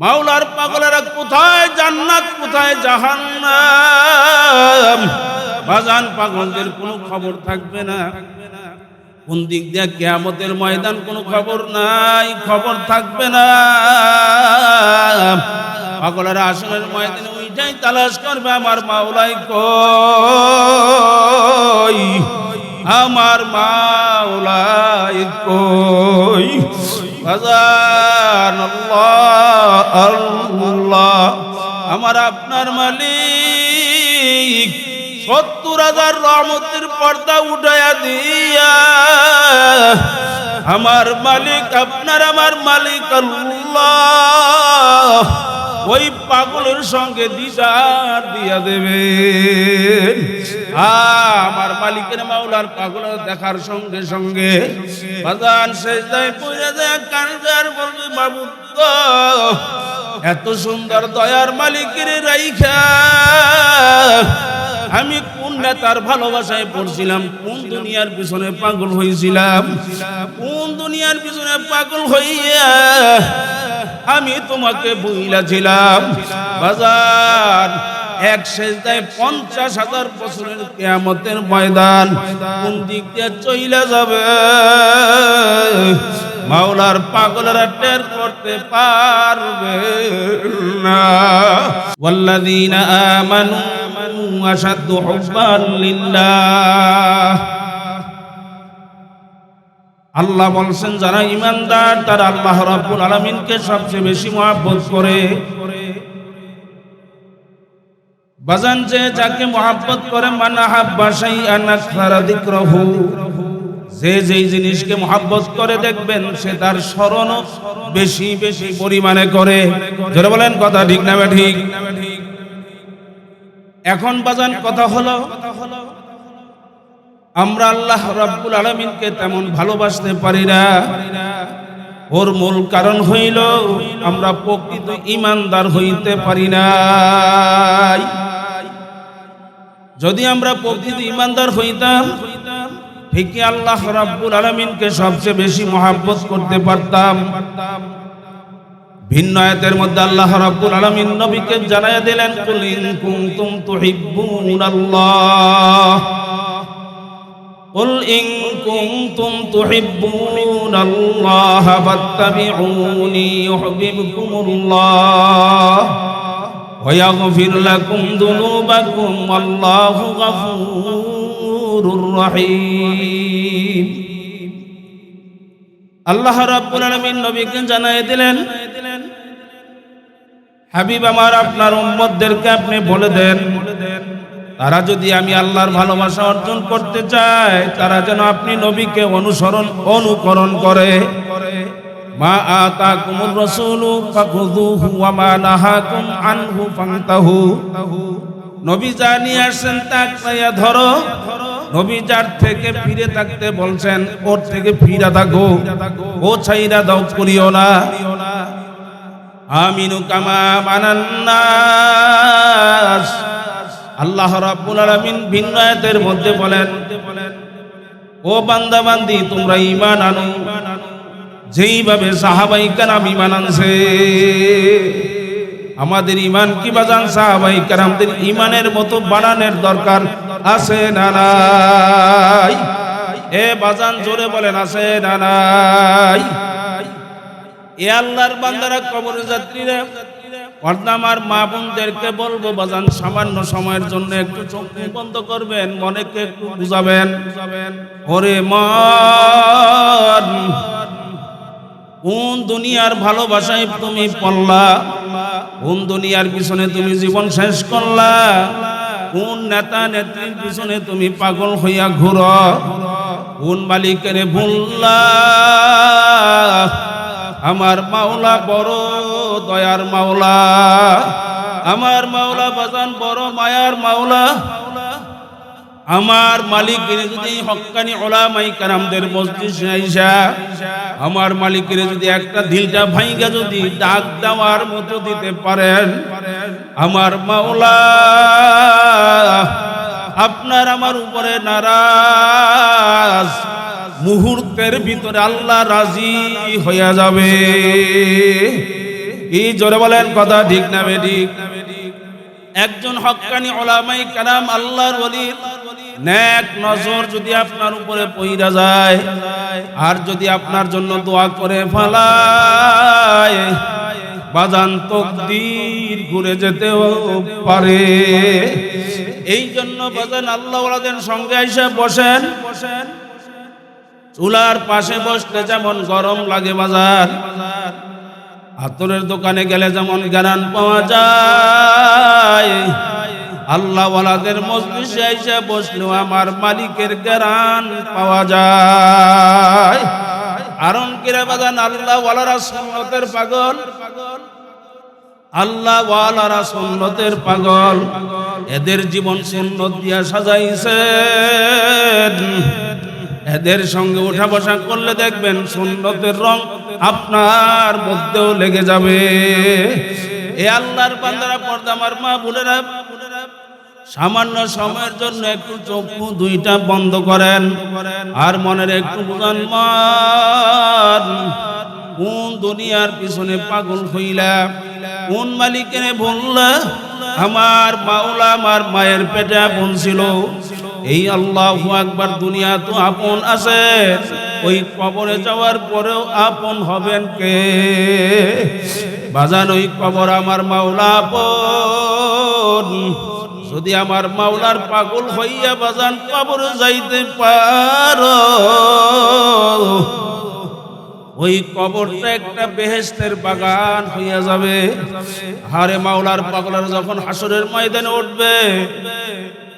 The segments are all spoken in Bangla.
মাওলার পাগলেরা কোথায়? জান্নাত কোথায়? জাহান্নাম। বাজান পাগলদের কোনো খবর থাকবে না। কোন দিক দিয়ে কেয়ামতের ময়দান কোনো খবর নাই, খবর থাকবে না। পাগলেরা আসনের ময়দানে ওইটাই তালাশ করবে, আমার মাওলাই কই? আমার মাওলাই কই? বাজান আল্লাহ। আল্লাহ, আমার আপনার মালিক, সত্তর হাজার রহমতের পর্দা উঠাইয়া দিয়া, আমার মালিক, আপনার আমার মালিক ওই পাগলের সঙ্গে দিদার দিয়া দেবে আমার মালিকের মাওলার পাগল দেখার সঙ্গে সঙ্গে বাজান শেষ যায় পড়ে যায় কানজার বলবে, বাবু এত সুন্দর দয়ার মালিকের রাইখা। আমি কোন নেতার ভালোবাসায় পড়ছিলাম, কোন দুনিয়ার পিছনে পাগল হয়েছিলাম, কোন দুনিয়ার পিছনে পাগল হইয়া আমি তোমাকে বুঝলাছিলাম বাজার এক সেজদায় পঞ্চাশ হাজার বছরের কেয়ামতের ময়দান কোন দিক দিয়ে চইলা যাবে? মাওলার পাগলেরা টের করতে পারবে না। ওয়াল্লাযীনা আমানু আশাদ্দু হুব্বান লিল্লাহ। আল্লাহ বলছেন, যারা ইমানদার, তারা আল্লাহ রাব্বুল আলামিনকে সবচেয়ে বেশি মহব্বত করে। বাজান যে যাকে মহাব্বত করে, মানা আকসারা যে যেই জিনিসকে মহাব্বত করে দেখবেন, সে তার স্মরণ বেশি বেশি পরিমাণে করে। জোরে বলেন কথা ঠিক না ঠিক? এখন বাজান কথা হলো, আমরা আল্লাহ রাব্বুল আলমিনকে তেমন ভালোবাসতে পারি না। ওর মূল কারণ হইল, আমরা প্রকৃত ইমানদার হইতে পারি না যদি আমরা প্রকৃত ইমানদার হইতাম ঠিকই আল্লাহ রাব্বুল আলমিনকে সবচেয়ে বেশি মহাব্বত করতে পারতাম। ভিন্ন আয়াতের মধ্যে আল্লাহ রাব্বুল আলামিন নবীকে জানায় দিলেন, কুল ইন কুনতুম তুহিব্বুনাল্লাহ। কুল ইন কুনতুম তুহিব্বুনাল্লাহ ফাত্তাবিউনি ইউহিব্বুকুমুল্লাহ। ويغفر لكم ذنوبكم والله غفور رحيم আল্লাহ রাব্বুল আলামিন নবীকে জানাই দিলেন হাবিব আমার আপনার উম্মতদেরকে আপনি বলে দেন তারা যদি আমি আল্লাহর ভালোবাসা অর্জন করতে চায় তারা যেন আপনি নবীকে অনুসরণ অনুকরণ করে মা আতাকুমুর রাসূলু ফাখুযুহু ওয়া মা নাহাকুম আনহু ফান্তাহু। নবী যা নিয়ে আসছেন তা খাইয়া ধরো। নবী যার থেকে ফিরে থাকতে বলছেন, ওর থেকে ফিরা থাকো। ও ছাইরা দাও, করিও না। আমিনু কামা মানান্নাস আল্লাহ রাব্বুল আলামিন ভিন্ন আয়াতের মধ্যে বলেন, ও বান্দা বান্দি, তোমরা ঈমান আনো। যেইভাবে সাহাবাই কারাম ঈমান আনছে, আমাদের ইমান কি বাজান সাহাবাই কারামদের ইমানের মতো বানানোর দরকার আছে না এ বাজান জোরে বলেন, আছে না এ আল্লাহর বান্দারা কবর যাত্রীরা আমার মা বোনদেরকে বলব বাজান সামান্য সময়ের জন্য একটু চোখ বন্ধ করবেন, মনেকে একটু বুঝাবেন। ওরে মন কোন দুনিয়ার ভালোবাসায় তুমি পড়লা কোন দুনিয়ার পিছনে তুমি জীবন শেষ করলা? কোন নেতা নেত্রীর পিছনে তুমি পাগল হইয়া ঘুর? কোন মালিকের ভুললা? আমার মাওলা বড় দয়ার মাওলা। আমার মাওলা বাজান বড় মায়ার মাওলা। আমার মালিকের যদি হক্কানি ওলামাই কারামদের মসজিদ আইসা, আমার মালিকের যদি একটা দিলটা ভাইগা যদি ডাক দেওয়ার মতো দিতে পারেন, আমার মাওলা, আপনার আমার উপরে নারাজ। মুহূর্তের ভিতরে আল্লাহ রাজি হইয়া যাবে। এই জোরে বলেন কথা ঠিক না বেঠিক একজন হক্কানি ওলামাই কালাম আল্লাহর ওলি নেক নজর যদি আপনার উপরে পইরা যায়, আর যদি আপনার জন্য দোয়া করে ফালায়, বাজান তকদির ঘুরে যেতেও পারে। এই জন্য বাজান আল্লাহ ওলাদের সঙ্গে এসে বসেন। বসেন চুলার পাশে বসলে যেমন গরম লাগে বাজার আতরের দোকানে গেলে যেমন জ্ঞান পাওয়া যায়। আল্লাহ ওয়ালাদের মজলিসে এসে বসলেও আমার মালিকের জ্ঞান পাওয়া যায়। আরন কিরে বাজান, আল্লাহ ওয়ালারা সুন্নতের পাগল। আল্লাহ ওয়ালারা সুন্নতের পাগল। এদের জীবন সুন্নত দিয়া সাজাইছে এদের সঙ্গে উঠা বসা করলে দেখবেন সুন্নতের রং আপনার মধ্যেও লেগে যাবে। এ আল্লাহর বান্দারা পর্দা আমার মা বোনেরা সামান্য সময়ের জন্য একটু চক্ষু দুইটা বন্ধ করেন। আর মনের একটু বুঝান কোন দুনিয়ার পিছনে পাগল হইলা? কোন মালিকের বললা, আমার মাওলা আমার মায়ের পেটে আপন ছিল? এই আল্লাহ আকবার দুনিয়া তো আপন আছে। ওই কবরে যাওয়ার পরেও আপন হবেন কে? বাজান, ওই কবর আমার মাওলা আপন। যদি আমার মাওলার পাগল হইয়া বাজান কবরে যাইতে পার। ওই কবরটা একটা বেহেস্তের বাগান হইয়া যাবে। হারে মাওলার পাগলার যখন হাসরের ময়দানে উঠবে,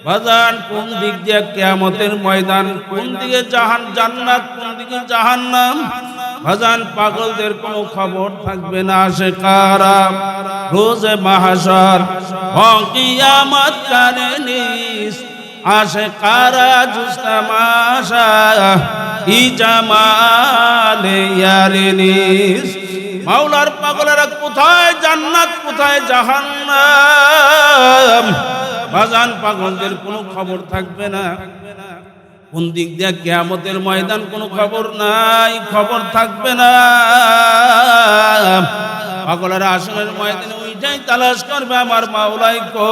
বাজান কোন দিক দিয়ে কেয়ামতের ময়দান, কোন দিকে জাহান জান্নাত, কোন দিকে জাহান্নাম? বাজান পাগলদের কোনো খবর থাকবে না সে কারা? রোজে মাহাসর কিয়ামত কানে নিস। আসে কারা জুস্তামাশা ই জামালে ইয়ারে নিস। মাওলার পাগলেরা কোথায়? জান্নাত কোথায়? জাহান্নাম। বাজান পাগলদের কোনো খবর থাকবে না। কোন দিক দিয়ে কেয়ামতের ময়দান কোনো খবর নাই, খবর থাকবে না। পাগলেরা আসনের ময়দানে ওইটাই তালাশ করবে, আমার মাওলাই কই?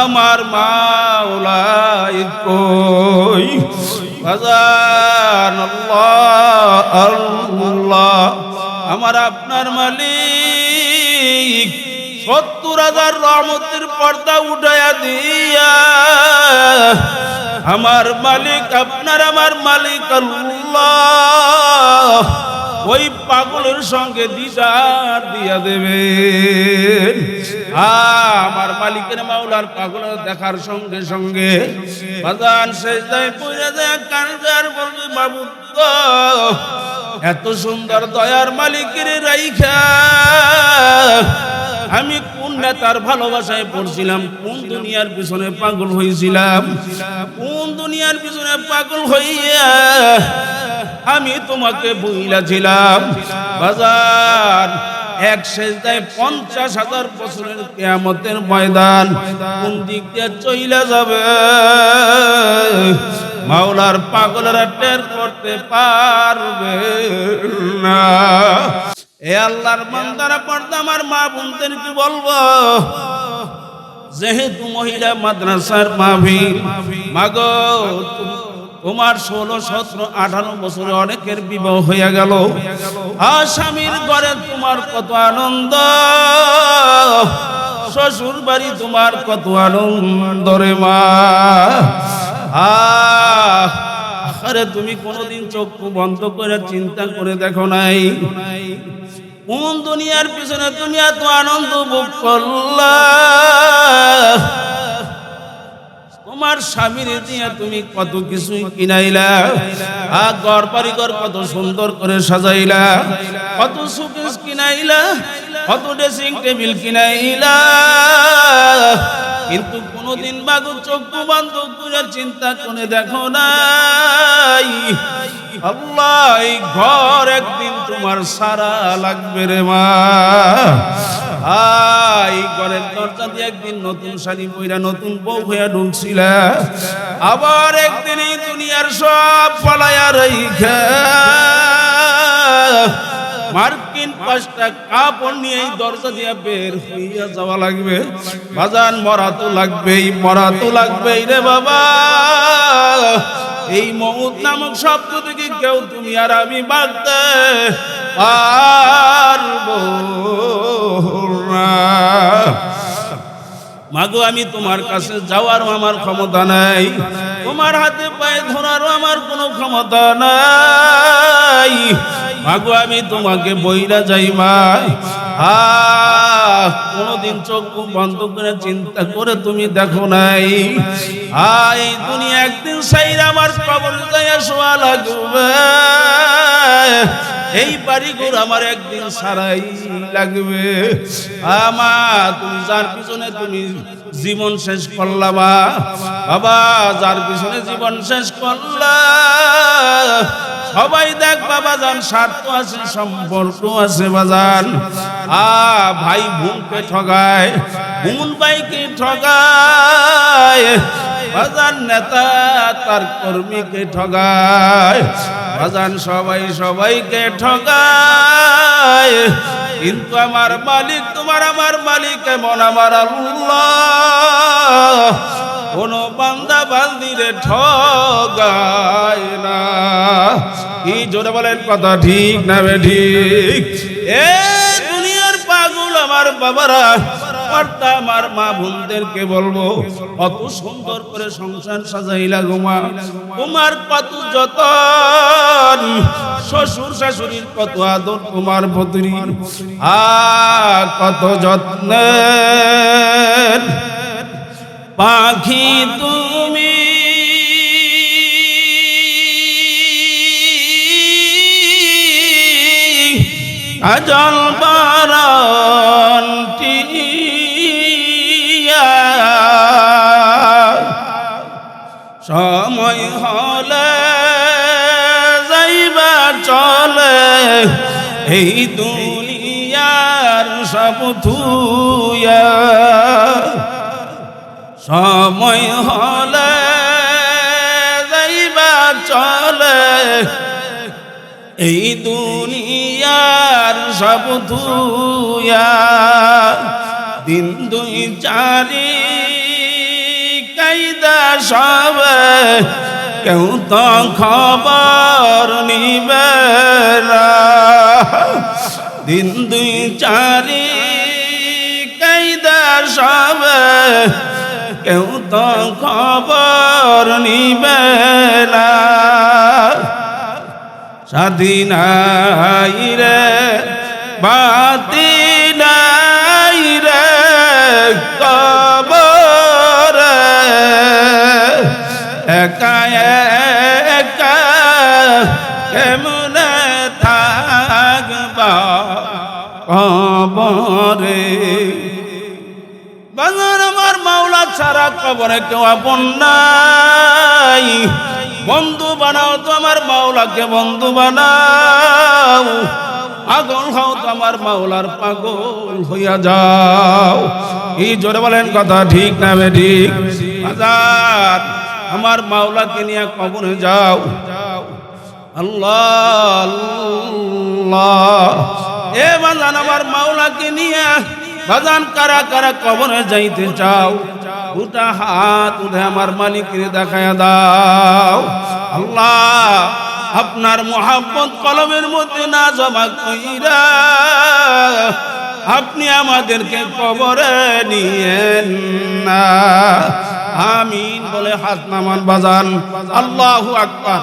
আমার মাওলাই কই? বাজান আল্লাহ। আমার আপনার মালিক। সত্তর হাজার রহমতের পর্দা উঠাইয়া দিয়া, আমার মালিক, আপনার আমার মালিক ওই পাগলের সঙ্গে দিশা দিয়া দেবে আমার মালিকের মাওলার পাগল দেখার সঙ্গে সঙ্গে বাজান শেষ দায় পড়ে যায় কানজার বলবে এত সুন্দর দয়ার মালিকের রাইখা। আমি কোন নেতার ভালোবাসায় পড়ছিলাম, কোন দুনিয়ার পিছনে পাগল হয়েছিলাম, কোন দুনিয়ার পিছনে পাগল হইয়া আমি তোমাকে বইলাছিলাম বাজার এক শেষদায় পঞ্চাশ হাজার বছরের কেয়ামতের ময়দান কোন দিক দিয়ে চইলা যাবে? মাওলার পাগলেরা টের করতে পারবে না। এ আল্লাহর বান্দারা পর্দা আমার মা বোনদেরকে বলব? যেহেতু মহিলা মাদ্রাসার মাভি মাগো তোমার ষোলো, সতেরো, আঠারো বছরে অনেকের বিবাহ হয়ে গেল। স্বামীর ঘরে তোমার কত আনন্দ। শ্বশুর বাড়ি তোমার কত আনন্দ রে মা। আরে তুমি কোনোদিন চক্ষু বন্ধ করে চিন্তা করে দেখো নাই। কোন দুনিয়ার পিছনে তুমি এত আনন্দ ভোগ করলা? তোমার স্বামীর দিয়ে তুমি কত কিছুই কিনাইলা, আর ঘর বাড়িঘর কত সুন্দর করে সাজাইলা, কত সুকেশ কিনাইলা, কত ড্রেসিং টেবিল কিনাইলা। কিন্তু কোনোদিন বাগু চক্ষু বন্ধ করে চিন্তা করে দেখো নাই। আল্লাহ ঘর একদিন তোমার সারা লাগবে রে মা। এই ঘরের দরজা দিয়ে একদিন নতুন শাড়ি পইরা নতুন বউ হইয়া আবার একদিন এই দুনিয়ার সব পালায়া রেখা মার্কিন পাঁচটা কাপড় নিয়ে এই দরজা দিয়ে বের হইয়া যাওয়া লাগবে। বাজান, মরা তো লাগবেই, মরা তো লাগবেই রে বাবা। এই মৌত নামক শব্দ থেকে কেউ তুমি আর আমি বাঁধতে পারব মাগো, আমি তোমার কাছে যাওয়ারও আমার ক্ষমতা নাই। তোমার হাতে পায়ে ধরারও আমার কোনো ক্ষমতা নাই। মাগো, আমি তোমাকে বইরা যাই মা কোনোদিন চোখ বন্ধ করে চিন্তা করে তুমি দেখো নাই। আই দুনিয়া একদিন সাইর আমার কবর যাইয়া শোয়া লাগবে। এই বাড়িঘর আমার একদিন সারাই লাগবে। আমা তুমি যার পিছনে তুমি জীবন শেষ করলা বা। বাবা, যার পিছনে জীবন শেষ করলা, সবাই দেখ বাবা যান, স্বার্থ আছে, সম্পর্ক আছে বাজান। আ, ভাই বোনকে ঠগায়, বোন ভাইকে ঠগায়, বাজান নেতা তার কর্মীকে ঠগায়, বাজান সবাই সবাইকে ঠগায়। কিন্তু আমার মালিক, তোমার আমার মালিক এমন আমার কোন বান্দা বান্দিরে ঠগায় না। কি জোরে বলেন কথা ঠিক না ঠিক? এ দুনিয়ার পাগল আমার বাবারা কর্তা আমার মা বোনদেরকে বলব, কত সুন্দর করে সংসার সাজাইলা গোমা তোমার কত যতন, শ্বশুর শাশুড়ির কত আদর তোমার ভদ্রী আ কত যত্নের পাখি তুমি। আজল বারণ সময় হলে যাইবা চলে। এই দুনিয়ার সব থুয়া সময় হলে যাইবা চলে। এই দুনিয়ার সব ধুয়া দিন দুই চারি, কায়দা সব। কেউ তো খবর নিবে। দিন দুই চারি, কায়দা সব। কেউ তো খবর নিবে স্বাধীন রে বাতি কেমনে থাকবা কবরে বাজার আমার মাওলা ছাড়া কবরে কেউ আপন নাই। বন্ধু বানাও তো আমার মাওলাকে, বন্ধু বানাও। পাগল হও তো আমার মাওলার পাগল হইয়া যাও। এই জোরে বলেন কথা ঠিক না ঠিক? আমার মাওলাকে নিয়ে কবরে যাও। আল্লাহ এ বাজান আমার মাওলাকে নিয়ে, বাজান কারা কারা কবরে যাইতে চাও? দুটা হাত উঠে আমার মালিকের দেখায় দাও। আল্লাহ, আপনার মোহাম্মত কলমের মধ্যে না জমা কইরা আপনি আমাদেরকে কবরে নিয়েন না। আমিন বলে হাত নামান বাজান। আল্লাহু আকবার।